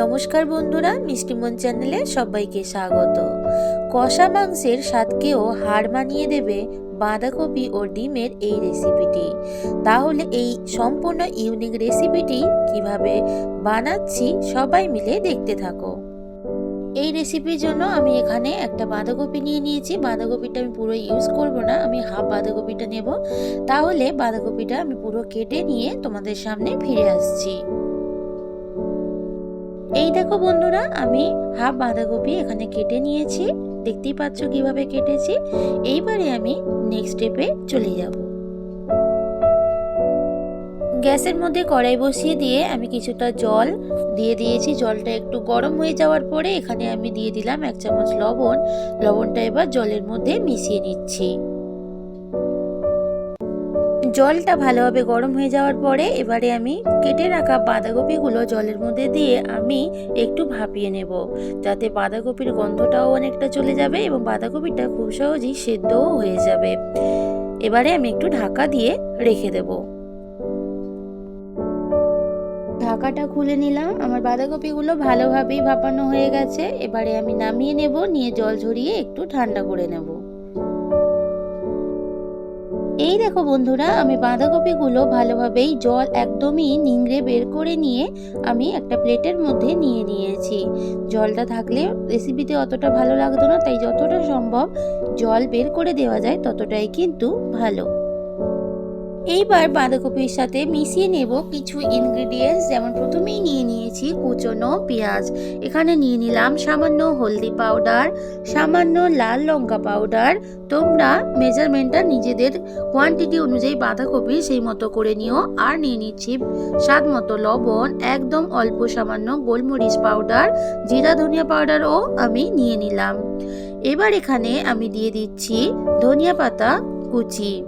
নমস্কার বন্ধুরা মিষ্টিমন চ্যানেলে সবাইকে স্বাগত। কষা মাংসের স্বাদকেও হার মানিয়ে দেবে বাঁধাকপি ও ডিমের এই রেসিপিটি। তাহলে এই সম্পূর্ণ ইউনিক রেসিপিটি কীভাবে বানাচ্ছি সবাই মিলে দেখতে থাকো। এই রেসিপির জন্য আমি এখানে একটা বাঁধাকপি নিয়ে নিয়েছি। বাঁধাকপিটা আমি পুরো ইউজ করব না, আমি হাফ বাঁধাকপিটা নেব। তাহলে বাঁধাকপিটা আমি পুরো কেটে নিয়ে তোমাদের সামনে ফিরে আসছি। এই দেখো বন্ধুরা, আমি হাফ বাঁধাকপি এখানে কেটে নিয়েছি। দেখতেই পাচ্ছ কীভাবে কেটেছি? এইবারে আমি নেক্সট স্টেপে চলে যাব। গ্যাসের মধ্যে কড়াই বসিয়ে দিয়ে আমি কিছুটা জল দিয়ে দিয়েছি। জলটা একটু গরম হয়ে যাওয়ার পরে এখানে আমি দিয়ে দিলাম এক চামচ লবণ। লবণটা এবার জলের মধ্যে মিশিয়ে নিচ্ছি। জলটা ভালোভাবে গরম হয়ে যাওয়ার পরে এবারে আমি কেটে রাখা বাঁধাকপিগুলো জলের মধ্যে দিয়ে আমি একটু ভাপিয়ে নেব। যাতে বাঁধাকপির গন্ধটাও অনেকটা চলে যাবে এবং বাঁধাকপিটা খুব সহজেই সেদ্ধও হয়ে যাবে। এবারে আমি একটু ঢাকা দিয়ে রেখে দেব। ঢাকাটা খুলে নিলাম। আমার বাঁধাকপিগুলো ভালোভাবেই ভাপানো হয়ে গেছে। এবারে আমি নামিয়ে নেব, নিয়ে জল ঝরিয়ে একটু ঠান্ডা করে নেব। এই দেখো বন্ধুরা, আমি বাঁধাকপিগুলো ভালোভাবেই জল একদমই নিংড়ে বের করে নিয়ে আমি একটা প্লেটের মধ্যে নিয়ে নিয়েছি। জলটা থাকলে রেসিপিতে অতটা ভালো লাগতো না, তাই যতটা সম্ভব জল বের করে দেওয়া যায় ততটাই কিন্তু ভালো। এইবার বাঁধাকপির সাথে মিশিয়ে নেব কিছু ইনগ্রিডিয়েন্টস যেমন প্রথমেই নিয়ে নিয়েছি কুচনো পেঁয়াজ। এখানে নিয়ে নিলাম সামান্য হলদি পাউডার সামান্য লাল লঙ্কা পাউডার তোমরা মেজারমেন্টটা নিজেদের কোয়ান্টিটি অনুযায়ী বাঁধাকপি সেই মতো করে নিও। আর নিয়ে নিচ্ছি স্বাদ মতো লবণ, একদম অল্প সামান্য গোলমরিচ পাউডার জিরা, ধনিয়া পাউডারও আমি নিয়ে নিলাম। এবার এখানে আমি দিয়ে দিচ্ছি ধনিয়া পাতা কুচি।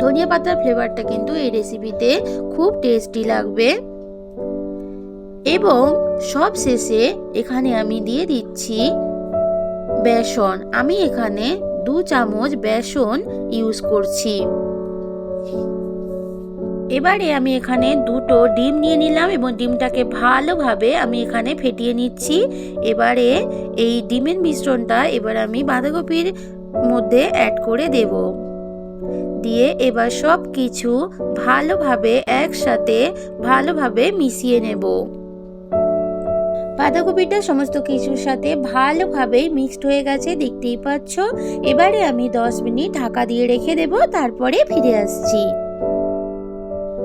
ধনিয়া পাতার ফ্লেভারটা কিন্তু এই রেসিপিতে খুব টেস্টি লাগবে। এবং সব শেষে এখানে আমি দিয়ে দিচ্ছি বেসন। আমি এখানে দু চামচ বেসন ইউজ করছি। এবারে আমি এখানে দুটো ডিম নিয়ে নিলাম এবং ডিমটাকে ভালোভাবে আমি এখানে ফেটিয়ে নিচ্ছি। এবারে এই ডিমের মিশ্রণটা এবার আমি বাঁধাকপির মধ্যে অ্যাড করে দেবো। দিয়ে এবার সব কিছু ভালোভাবে একসাথে ভালোভাবে মিশিয়ে নেব। বাঁধাকপিটা সমস্ত কিছুর সাথে ভালোভাবেই মিক্সড হয়ে গেছে, দেখতেই পাচ্ছ? এবারে আমি 10 মিনিট ঢাকা দিয়ে রেখে দেব, তারপরে ফিরে আসছি।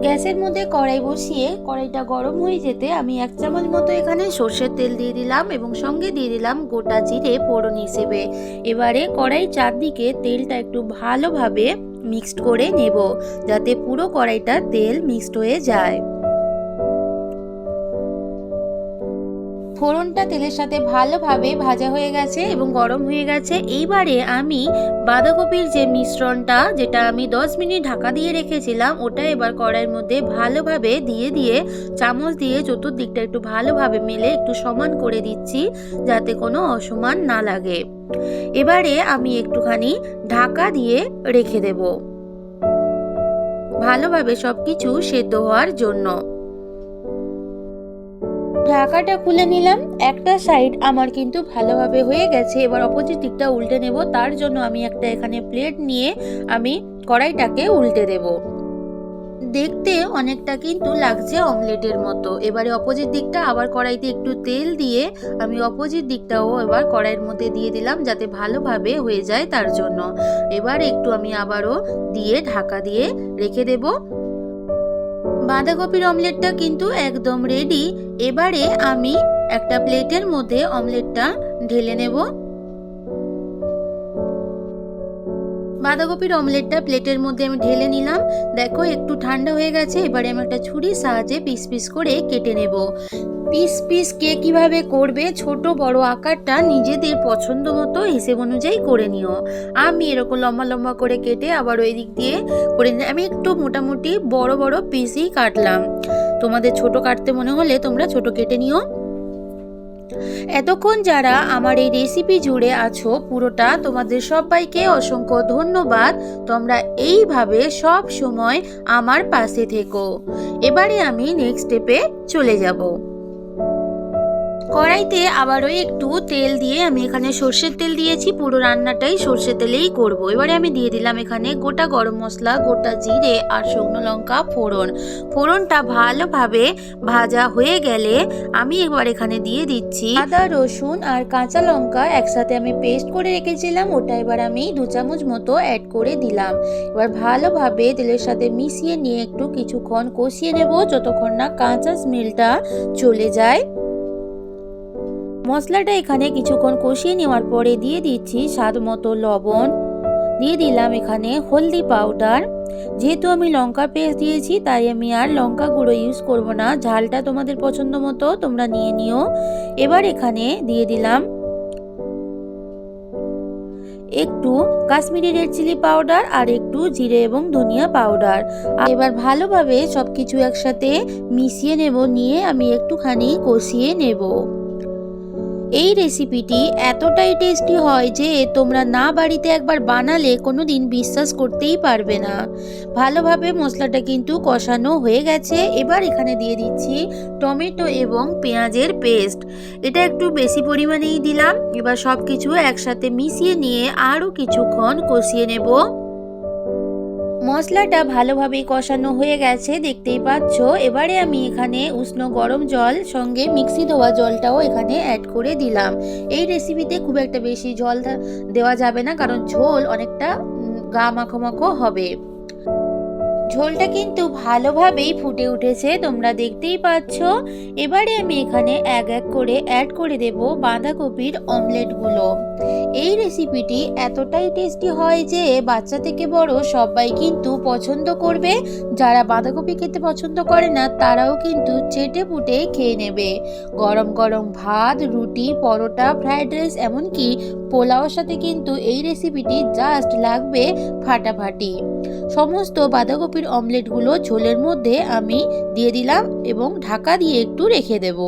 গ্যাসের মধ্যে কড়াই বসিয়ে কড়াইটা গরম হয়ে যেতে আমি এক চামচ মতো এখানে সর্ষের তেল দিয়ে দিলাম এবং সঙ্গে দিয়ে দিলাম গোটা জিরে ফোড়ন হিসেবে। এবারে কড়াই চারদিকে তেলটা একটু ভালোভাবে মিক্সড করে নেব যাতে পুরো কড়াইটা তেল মিক্সড হয়ে যায়। ফোড়নটা তেলের সাথে ভালোভাবে ভাজা হয়ে গেছে এবং গরম হয়ে গেছে। এইবারে আমি বাঁধাকপির যে মিশ্রণটা, যেটা আমি 10 মিনিট ঢাকা দিয়ে রেখেছিলাম, ওটা এবার কড়াইয়ের মধ্যে ভালোভাবে দিয়ে দিয়ে, চামচ দিয়ে চতুর্দিকটা একটু ভালোভাবে মেলে একটু সমান করে দিচ্ছি, যাতে কোনো অসমান না লাগে। এবারে আমি একটুখানি ঢাকা দিয়ে রেখে দেব। ভালোভাবে সব কিছু সেদ্ধ হওয়ার জন্য। ঢাকাটা খুলে নিলাম। একটা সাইড আমার কিন্তু ভালোভাবে হয়ে গেছে। এবার অপোজিট দিকটা উল্টে নেব। তার জন্য আমি একটা এখানে প্লেট নিয়ে আমি কড়াইটাকে উল্টে দেব। দেখতে অনেকটা কিন্তু লাগছে অমলেটের মতো। এবারে অপোজিট দিকটা আবার কড়াইতে একটু তেল দিয়ে আমি অপোজিট দিকটাও এবার কড়াইয়ের মধ্যে দিয়ে দিলাম যাতে ভালোভাবে হয়ে যায় তার জন্য। এবার একটু আমি আবারও দিয়ে ঢাকা দিয়ে রেখে দেব। বাঁধাকপির অমলেটটা কিন্তু একদম রেডি এবারে আমি একটা প্লেটের মধ্যে অমলেটটা ঢেলে নেব। বাঁধাকপির অমলেটটা প্লেটের মধ্যে আমি ঢেলে নিলাম। দেখো, একটু ঠান্ডা হয়ে গেছে। এবারে আমি একটা ছুরির সাহায্যে পিস পিস করে কেটে নেব। পিস পিস কে কীভাবে করবে, ছোট বড় আকারটা নিজেদের পছন্দ মতো হিসেব অনুযায়ী করে নিও। আমি এরকম লম্বা লম্বা করে কেটে আবার ওই দিক দিয়ে করে আমি একটু মোটামুটি বড় বড় পিসই কাটলাম। তোমাদের ছোট কাটতে মনে হলে তোমরা ছোট কেটে নিও। এতক্ষণ যারা আমার এই রেসিপি জুড়ে আছো, পুরোটা তোমাদের সবাইকে অসংখ্য ধন্যবাদ। তোমরা এইভাবে সব সময় আমার পাশে থেকো। এবারে আমি নেক্সট স্টেপে চলে যাব। কড়াইতে আবারও একটু তেল দিয়ে আমি এখানে সর্ষের তেল দিয়েছি, পুরো রান্নাটাই সর্ষের তেলেই করব। এবারে আমি দিয়ে দিলাম এখানে গোটা গরম মশলা, গোটা জিরে আর শুকনো লঙ্কা ফোড়ন। ফোড়নটা ভালোভাবে ভাজা হয়ে গেলে আমি এবার এখানে দিয়ে দিচ্ছি আদা, রসুন আর কাঁচা লঙ্কা একসাথে আমি পেস্ট করে রেখেছিলাম, ওটা এবার আমি দু চামচ মতো অ্যাড করে দিলাম। এবার ভালোভাবে তেলের সাথে মিশিয়ে নিয়ে একটু কিছুক্ষণ কষিয়ে নেব, যতক্ষণ না কাঁচা স্মেলটা চলে যায়। মশলাটা এখানে কিছুক্ষণ কষিয়ে নেওয়ার পরে দিয়ে দিচ্ছি স্বাদ মতো লবণ। দিয়ে দিলাম এখানে হলদি পাউডার। যেহেতু আমি লঙ্কা পেস্ট দিয়েছি, তাই আমি আর লঙ্কা গুঁড়ো ইউজ করব না। ঝালটা তোমাদের পছন্দ মতো তোমরা নিয়ে নিও। এবার এখানে দিয়ে দিলাম একটু কাশ্মীরি রেড চিলি পাউডার আর একটু জিরে এবং ধনিয়া পাউডার এবার ভালোভাবে সব কিছু একসাথে মিশিয়ে নেব, নিয়ে আমি একটুখানি কষিয়ে নেব। এই রেসিপিটি এতটাই টেস্টি হয় যে তোমরা না বাড়িতে একবার বানালে কোনো দিন বিশ্বাস করতেই পারবে না। ভালোভাবে মশলাটা কিন্তু কষানো হয়ে গেছে। এবার এখানে দিয়ে দিচ্ছি টমেটো এবং পেঁয়াজের পেস্ট এটা একটু বেশি পরিমাণেই দিলাম। এবার সব কিছু একসাথে মিশিয়ে নিয়ে আরও কিছুক্ষণ কষিয়ে নেব। মশলাটা ভালোভাবে কষানো হয়ে গেছে, দেখতেই পাচ্ছ। এবারে আমি এখানে উষ্ণ গরম জল সঙ্গে মিক্সি দেওয়া জলটাও এখানে অ্যাড করে দিলাম। এই রেসিপিতে খুব একটা বেশি জল দেওয়া যাবে না, কারণ ঝোল অনেকটা গা মাখো মাখো হবে। ঝোলটা কিন্তু ভালোভাবেই ফুটে উঠেছে, তোমরা দেখতেই পাচ্ছ। এবারে আমি এখানে এক এক করে অ্যাড করে দেব বাঁধাকপির অমলেটগুলো এই রেসিপিটি এতটাই টেস্টি হয় যে বাচ্চা থেকে বড় সবাই কিন্তু পছন্দ করবে। যারা বাঁধাকপি খেতে পছন্দ করে না, তারাও কিন্তু চেটে পুটে খেয়ে নেবে। গরম গরম ভাত, রুটি, পরোটা ফ্রাইড রাইস এমনকি পোলাওর সাথে কিন্তু এই রেসিপিটি জাস্ট লাগবে ফাটাফাটি। সমস্ত বাঁধাকপির অমলেটগুলো ঝোলের মধ্যে আমি দিয়ে দিলাম এবং ঢাকা দিয়ে একটু রেখে দেবো।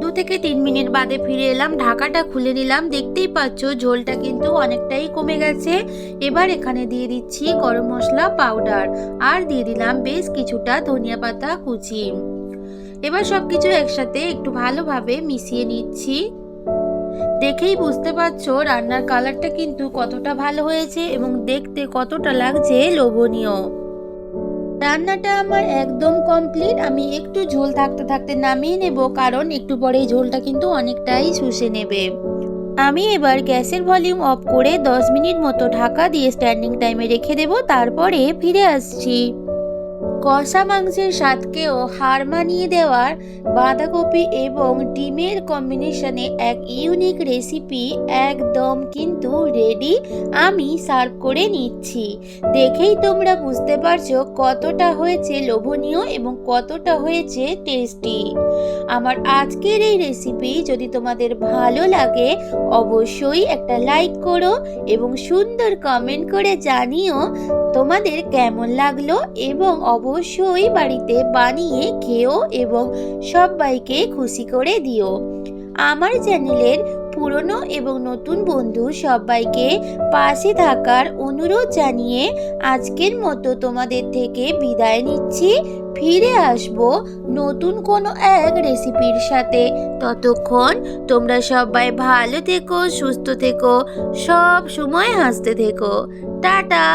দু থেকে তিন মিনিট বাদে ফিরে এলাম, ঢাকাটা খুলে নিলাম। দেখতেই পাচ্ছ, ঝোলটা কিন্তু অনেকটাই কমে গেছে। এবার এখানে দিয়ে দিচ্ছি গরম মশলা, পাউডার আর দিয়ে দিলাম বেশ কিছুটা ধনিয়া পাতা কুচি। এবার সবকিছু একসাথে একটু ভালোভাবে মিশিয়ে নিচ্ছি। দেখেই বুঝতে পারছ রান্নার কালারটা কিন্তু কতটা ভালো হয়েছে এবং দেখতে কতটা লাগছে লোভনীয়। রান্নাটা আমার একদম কমপ্লিট। আমি একটু ঝোল থাকতে থাকতে নামিয়ে নেব, কারণ একটু পরে ঝোলটা কিন্তু অনেকটাই শুষে নেবে। আমি এবার গ্যাসের ভলিউম অফ করে 10 মিনিট মতো ঢাকা দিয়ে স্ট্যান্ডিং টাইমে রেখে দেব, তারপরে ফিরে আসছি। কষা মাংসের স্বাদকেও হার মানিয়ে দেওয়ার বাঁধাকপি এবং ডিমের কম্বিনেশনে এক ইউনিক রেসিপি একদম কিন্তু রেডি আমি সার্ভ করে নিচ্ছি। দেখেই তোমরা বুঝতে পারছ কতটা হয়েছে লোভনীয় এবং কতটা হয়েছে টেস্টি। আমার আজকের এই রেসিপি যদি তোমাদের ভালো লাগে, অবশ্যই একটা লাইক করো এবং সুন্দর কমেন্ট করে জানিও। তোমাদের কেমন লাগল এবং অবশ্যই বাড়িতে বানিয়ে খেও এবং সবাইকে খুশি করে দিও। আমার চ্যানেলের পুরনো এবং নতুন বন্ধু সবাইকে পাশে থাকার অনুরোধ জানিয়ে আজকের মতো তোমাদের থেকে বিদায় নিচ্ছি। ফিরে আসব নতুন কোনো এক রেসিপির সাথে। ততক্ষণ তোমরা সবাই ভালো থেকো, সুস্থ থেকো, সব সময় হাসতে থেকো। টাটা!